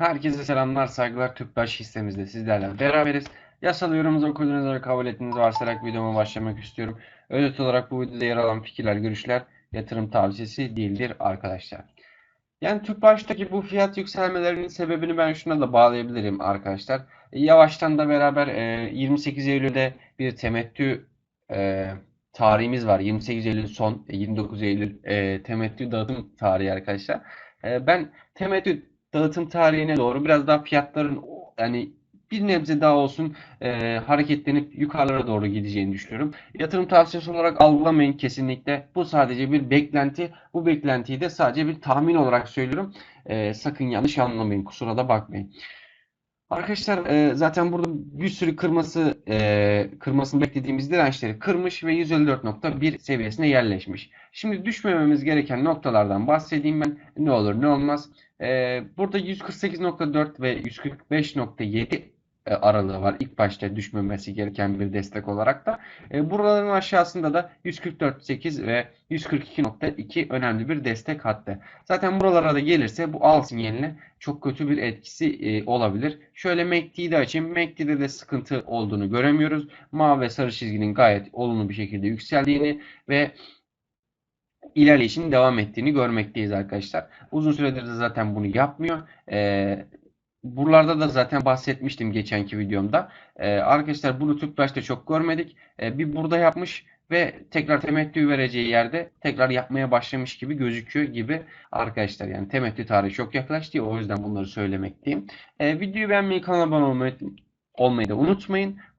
Herkese selamlar, saygılar. Tüpraş hissemizde sizlerle beraberiz. Yasal yorumunuzu okuduğunuz ve kabul ettiğinizi varsayarak videoma başlamak istiyorum. Özet olarak bu videoda yer alan fikirler, görüşler yatırım tavsiyesi değildir arkadaşlar. Yani Tüpraş'taki bu fiyat yükselmelerinin sebebini ben şuna da bağlayabilirim arkadaşlar. Yavaştan da beraber e, 28 Eylül'de bir temettü e, tarihimiz var. 28 Eylül son, e, 29 Eylül e, temettü dağıtım tarihi arkadaşlar. E, ben temettü dağıtım tarihine doğru biraz daha fiyatların yani bir nebze daha olsun e, hareketlenip yukarılara doğru gideceğini düşünüyorum. Yatırım tavsiyesi olarak algılamayın kesinlikle. Bu sadece bir beklenti. Bu beklentiyi de sadece bir tahmin olarak söylüyorum. E, sakın yanlış anlamayın, kusura da bakmayın. Arkadaşlar e, zaten burada bir sürü kırması e, kırmasını beklediğimiz dirençleri kırmış ve 154.1 seviyesine yerleşmiş. Şimdi düşmememiz gereken noktalardan bahsedeyim ben. Ne olur ne olmaz. E, burada 148.4 ve 145.7 e, aralığı var. İlk başta düşmemesi gereken bir destek olarak da. E, buraların aşağısında da 144.8 ve 142.2 önemli bir destek hattı. Zaten buralara da gelirse bu al sinyaline çok kötü bir etkisi e, olabilir. Şöyle MACD'yi de açayım. MACD'de de sıkıntı olduğunu göremiyoruz. Mavi ve sarı çizginin gayet olumlu bir şekilde yükseldiğini ve ilerleyişin devam ettiğini görmekteyiz arkadaşlar. Uzun süredir de zaten bunu yapmıyor. Ee, buralarda da zaten bahsetmiştim geçenki videomda. Ee, arkadaşlar bunu Tüpraş'ta çok görmedik. Ee, bir burada yapmış ve tekrar temettü vereceği yerde tekrar yapmaya başlamış gibi gözüküyor gibi arkadaşlar. Yani temettü tarihi çok yaklaştı. O yüzden bunları söylemekteyim. Ee, videoyu beğenmeyi, kanala abone olmayı, olmayı da unutmayın.